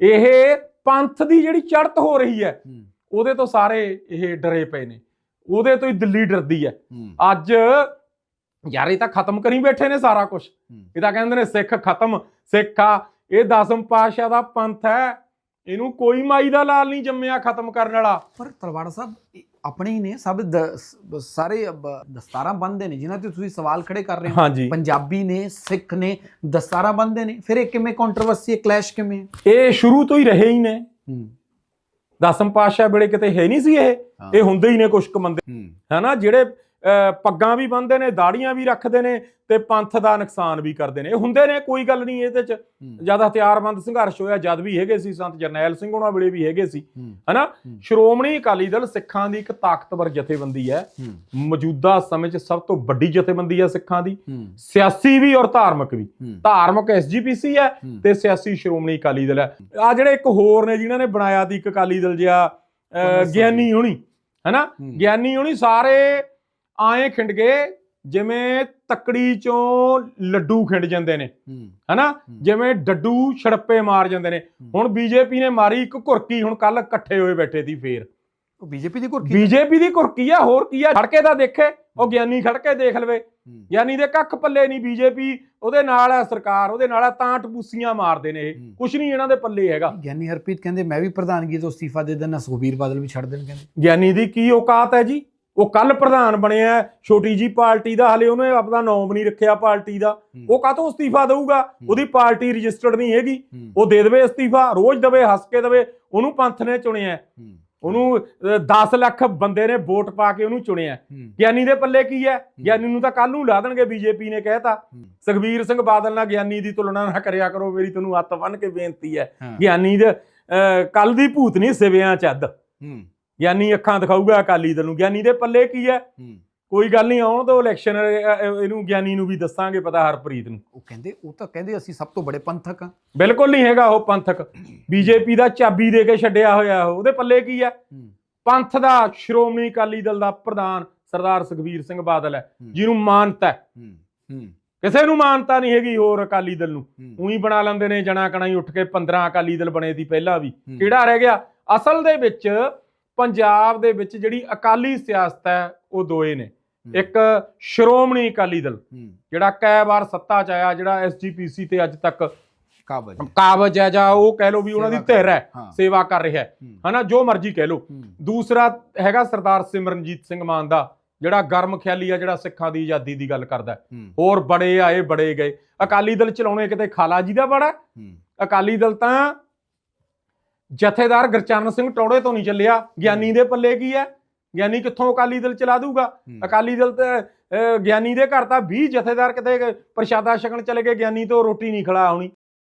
ਇਹ ਪੰਥ ਦੀ ਜਿਹੜੀ ਚੜ੍ਹਤ ਹੋ ਰਹੀ ਹੈ ਉਹਦੇ ਤੋਂ ਸਾਰੇ ਇਹ ਡਰੇ ਪਏ ਨੇ। ਉਹਦੇ ਤੋਂ ਹੀ ਦਿੱਲੀ ਡਰਦੀ ਹੈ। ਅੱਜ ਯਾਰ ਇਹ ਤਾਂ ਖਤਮ ਕਰੀ ਬੈਠੇ ਨੇ ਸਾਰਾ ਕੁਝ ਇਹ ਤਾਂ ਕਹਿੰਦੇ ਨੇ ਸਿੱਖ ਖਤਮ ਸਿੱਖ ਆ। ਇਹ ਦਸਮ ਪਾਤਸ਼ਾਹ ਦਾ ਪੰਥ ਹੈ। ਇਹਨੂੰ ਕੋਈ ਮਾਈ ਦਾ ਲਾਲ ਨਹੀਂ ਜੰਮਿਆ ਖਤਮ ਕਰਨ ਵਾਲਾ। ਪਰ ਤਲਵਾੜਾ ਸਾਹਿਬ ਆਪਣੇ ਹੀ ਨੇ ਸਭ ਸਾਰੇ ਦਸਤਾਰਾਂ ਬੰਨਦੇ ਨੇ ਜਿਨ੍ਹਾਂ ਤੇ ਤੁਸੀਂ ਸਵਾਲ ਖੜੇ ਕਰ ਰਹੇ ਹੋ। ਪੰਜਾਬੀ ਨੇ ਸਿੱਖ ਨੇ ਦਸਤਾਰਾਂ ਬੰਨਦੇ ਨੇ। ਫਿਰ ਇਹ ਕਿਵੇਂ ਕੰਟਰੋਵਰਸੀ ਹੈ ਕਲੈਸ਼ ਕਿਵੇਂ? ਇਹ ਸ਼ੁਰੂ ਤੋਂ ਹੀ ਰਹੇ ਹੀ ਨੇ। ਦਸਮ ਪਾਤਸ਼ਾਹ ਵੇਲੇ ਕਿਤੇ ਹੈ ਨਹੀਂ ਸੀ ਇਹ। ਇਹ ਹੁੰਦੇ ਹੀ ਨੇ ਕੁਛ ਕੁ ਬੰਦੇ। ਹੂੰ। ਹੈਨਾ ਜਿਹੜੇ ਪੱਗਾਂ ਵੀ ਬੰਨਦੇ ਨੇ ਦਾੜੀਆਂ ਵੀ ਰੱਖਦੇ ਨੇ ਤੇ ਪੰਥ ਦਾ ਨੁਕਸਾਨ ਵੀ ਕਰਦੇ ਨੇ। ਇਹ ਹੁੰਦੇ ਨੇ ਕੋਈ ਗੱਲ ਨਹੀਂ ਇਹਦੇ ਚ। ਜਦ ਹਥਿਆਰਬੰਦ ਸੰਘਰਸ਼ ਹੋਇਆ ਜਦ ਵੀ ਹੈਗੇ ਸੀ ਸੰਤ ਜਰਨੈਲ ਸਿੰਘ ਉਹਨਾਂ ਵੇਲੇ ਵੀ ਹੈਗੇ ਸੀ। ਹੈਨਾ। ਸ਼੍ਰੋਮਣੀ ਅਕਾਲੀ ਦਲ ਸਿੱਖਾਂ ਦੀ ਇੱਕ ਤਾਕਤਵਰ ਜਥੇਬੰਦੀ ਹੈ। ਮੌਜੂਦਾ ਸਮੇਂ 'ਚ ਸਭ ਤੋਂ ਵੱਡੀ ਜਥੇਬੰਦੀ ਹੈ ਸਿੱਖਾਂ ਦੀ। ਸਿਆਸੀ ਵੀ ਔਰ ਧਾਰਮਿਕ ਵੀ। ਧਾਰਮਿਕ ਐਸਜੀਪੀਸੀ ਹੈ। ਤੇ ਸਿਆਸੀ ਸ਼੍ਰੋਮਣੀ ਅਕਾਲੀ ਦਲ ਹੈ। ਆ ਜਿਹੜੇ ਇੱਕ ਹੋਰ ਨੇ ਜਿਨ੍ਹਾਂ ਨੇ ਬਣਾਇਆ ਦੀ ਇੱਕ ਅਕਾਲੀ ਦਲ ਜਿਹਾ। ਗਿਆਨੀ ਹੋਣੀ ਹੈਨਾ। ਗਿਆਨੀ ਹੋਣੀ ਸਾਰੇ ਆਏ ਖਿੰਡ ਗਏ ਜਿਵੇਂ ਤੱਕੜੀ ਚੋਂ ਲੱਡੂ ਖਿੰਡ ਜਾਂਦੇ ਨੇ। ਹੈਨਾ। ਜਿਵੇਂ ਡੱਡੂ ਛੜੱਪੇ ਮਾਰ ਜਾਂਦੇ ਨੇ। ਹੁਣ ਬੀਜੇਪੀ ਨੇ ਮਾਰੀ ਇੱਕ ਘੁਰਕੀ ਹੁਣ ਕੱਲ ਇਕੱਠੇ ਹੋਏ ਬੈਠੇ ਸੀ ਫੇਰ। ਉਹ ਬੀਜੇਪੀ ਦੀ ਕੁਰਕੀ ਬੀਜੇਪੀ ਦੀ ਘੁਰਕੀ ਆ ਹੋਰ ਕੀ ਆ? ਖੜਕੇ ਤਾਂ ਦੇਖੇ ਉਹ ਗਿਆਨੀ ਖੜਕੇ ਦੇਖ ਲਵੇ। ਗਿਆਨੀ ਦੇ ਕੱਖ ਪੱਲੇ ਨਹੀਂ ਬੀਜੇਪੀ ਉਹਦੇ ਨਾਲ ਹੈ ਸਰਕਾਰ ਉਹਦੇ ਨਾਲ ਹੈ ਤਾਂ ਟਪੂਸੀਆਂ ਮਾਰਦੇ ਨੇ ਇਹ। ਕੁਛ ਨਹੀਂ ਇਹਨਾਂ ਦੇ ਪੱਲੇ ਹੈਗਾ। ਗਿਆਨੀ ਹਰਪ੍ਰੀਤ ਕਹਿੰਦੇ ਮੈਂ ਵੀ ਪ੍ਰਧਾਨਗੀ ਤੋਂ ਅਸਤੀਫਾ ਦੇ ਦੇਣਾ ਸੁਖਬੀਰ ਬਾਦਲ ਵੀ ਛੱਡ ਦੇਣ ਕਹਿੰਦੇ। ਗਿਆਨੀ ਦੀ ਕੀ ਔਕਾਤ ਹੈ ਜੀ? ਉਹ ਕੱਲ ਪ੍ਰਧਾਨ ਬਣਿਆ ਛੋਟੀ ਜੀ ਪਾਰਟੀ ਦਾ ਹਲੇ ਉਹਨੇ ਆਪਣਾ ਨਾਮ ਨਹੀਂ ਰੱਖਿਆ ਪਾਰਟੀ ਦਾ। ਉਹ ਕਾਹਤੋਂ ਅਸਤੀਫਾ ਦੇਊਗਾ? ਉਹਦੀ ਪਾਰਟੀ ਰਜਿਸਟਰਡ ਨਹੀਂ ਹੈਗੀ। ਉਹ ਦੇ ਦੇਵੇ ਅਸਤੀਫਾ ਰੋਜ਼ ਦੇਵੇ ਹੱਸ ਕੇ ਦੇਵੇ। ਉਹਨੂੰ ਪੰਥ ਨੇ ਚੁਣਿਆ। ਉਹਨੂੰ 10 ਲੱਖ ਬੰਦੇ ਨੇ ਵੋਟ ਪਾ ਕੇ ਉਹਨੂੰ ਚੁਣਿਆ। ਗਿਆਨੀ ਦੇ ਪੱਲੇ ਕੀ ਹੈ? ਗਿਆਨੀ ਨੂੰ ਤਾਂ ਕੱਲ ਨੂੰ ਲਾ ਦੇਣਗੇ ਬੀਜੇਪੀ ਨੇ ਕਹਿਤਾ। ਹੂੰ, ਸੁਖਬੀਰ ਸਿੰਘ ਬਾਦਲ ਨਾਲ ਗਿਆਨੀ ਦੀ ਤੁਲਨਾ ਨਾ ਕਰਿਆ ਕਰੋ ਮੇਰੀ ਤੁਹਾਨੂੰ ਹੱਥ ਬੰਨ ਕੇ ਬੇਨਤੀ ਹੈ। ਗਿਆਨੀ ਦੇ ਕੱਲ ਦੀ ਭੂਤ ਨਹੀਂ ਸਿਵਿਆਂ ਚੱਦ ਗਿਆਨੀ ਅੱਖਾਂ ਦਿਖਾਊਗਾ ਅਕਾਲੀ ਦਲ ਨੂੰ। ਗਿਆਨੀ ਦੇ ਪੱਲੇ ਕੀ ਹੈ। ਕੋਈ ਗੱਲ ਨਹੀਂ ਆਉਣ ਦੋ ਇਲੈਕਸ਼ਨ ਇਹਨੂੰ ਗਿਆਨੀ ਨੂੰ ਵੀ ਦੱਸਾਂਗੇ ਪਤਾ ਹਰਪ੍ਰੀਤ ਨੂੰ। ਉਹ ਕਹਿੰਦੇ ਉਹ ਤਾਂ ਕਹਿੰਦੇ ਅਸੀਂ ਸਭ ਤੋਂ ਬੜੇ ਪੰਥਕ ਆ ਬਿਲਕੁਲ ਨਹੀਂ ਹੈਗਾ ਉਹ ਪੰਥਕ। ਬੀਜੇਪੀ ਦਾ ਚਾਬੀ ਦੇ ਕੇ ਛੱਡਿਆ ਹੋਇਆ ਉਹ। ਉਹਦੇ ਪੱਲੇ ਕੀ ਹੈ? ਪੰਥ ਦਾ ਸ਼੍ਰੋਮਣੀ ਅਕਾਲੀ ਦਲ ਦਾ ਪ੍ਰਧਾਨ ਸਰਦਾਰ ਸੁਖਬੀਰ ਸਿੰਘ ਬਾਦਲ ਹੈ ਜਿਹਨੂੰ ਮਾਨਤਾ ਹੈ। ਕਿਸੇ ਨੂੰ ਮਾਨਤਾ ਨਹੀਂ ਹੈਗੀ ਹੋਰ ਅਕਾਲੀ ਦਲ ਨੂੰ। ਉਹੀ ਬਣਾ ਲੈਂਦੇ ਨੇ ਜਣਾ ਕਣਾ ਹੀ ਉੱਠ ਕੇ 15 ਅਕਾਲੀ ਦਲ ਬਣੇ ਦੀ ਪਹਿਲਾਂ ਵੀ। ਕਿਹੜਾ ਰਹਿ ਗਿਆ? ਅਸਲ ਦੇ ਵਿੱਚ ਪੰਜਾਬ ਦੇ ਵਿੱਚ ਜਿਹੜੀ ਅਕਾਲੀ ਸਿਆਸਤ ਹੈ ਉਹ ਦੋਏ ਨੇ। ਇੱਕ ਸ਼੍ਰੋਮਣੀ ਅਕਾਲੀ ਦਲ ਜਿਹੜਾ ਕਈ ਵਾਰ ਸੱਤਾ ਚ ਆਇਆ ਜਿਹੜਾ ਐਸਜੀਪੀਸੀ ਤੇ ਅੱਜ ਤੱਕ ਕਾਬਜ ਕਾਬਜ ਹੈ ਜਾਂ ਉਹ ਕਹਿ ਲਓ ਵੀ ਉਹਨਾਂ ਦੀ ਧਿਰ ਹੈ ਸੇਵਾ ਕਰ ਰਿਹਾ ਹੈ। ਹਨਾ ਜੋ ਮਰਜ਼ੀ ਕਹਿ ਹੂੰ, ਦੂਸਰਾ ਹੈਗਾ ਸਰਦਾਰ ਸਿਮਰਨਜੀਤ ਸਿੰਘ ਮਾਨ ਦਾ ਜਿਹੜਾ ਗਰਮ ਖਿਆਲੀ ਆ ਜਿਹੜਾ ਸਿੱਖਾਂ ਦੀ ਆਜ਼ਾਦੀ ਦੀ ਗੱਲ ਕਰਦਾ ਹੋਰ ਬੜੇ ਆਏ ਬੜੇ ਗਏ। ਅਕਾਲੀ ਦਲ ਚਲਾਉਣੇ ਕਿਤੇ ਖਾਲਾ ਜੀ ਦਾ ਬੜਾ ਅਕਾਲੀ ਦਲ ਤਾਂ ਜਥੇਦਾਰ ਗੁਰਚਰਨ ਸਿੰਘ ਟੌੜੇ ਤੋਂ ਨਹੀਂ ਚੱਲਿਆ। ਗਿਆਨੀ ਦੇ ਪੱਲੇ ਕੀ ਹੈ? ਗਿਆਨੀ ਕਿੱਥੋਂ ਅਕਾਲੀ ਦਲ ਚਲਾ ਦੂਗਾ। ਅਕਾਲੀ ਦਲ ਤੇ ਗਿਆਨੀ ਦੇ ਘਰ ਤਾਂ 20 ਜਥੇਦਾਰ ਕਿਤੇ ਪ੍ਰਸ਼ਾਦਾ ਛਕਣ ਚਲੇ ਗਏ ਗਿਆਨੀ ਤੋਂ ਰੋਟੀ ਨਹੀਂ ਖਿਲਾ ਹੋਣੀ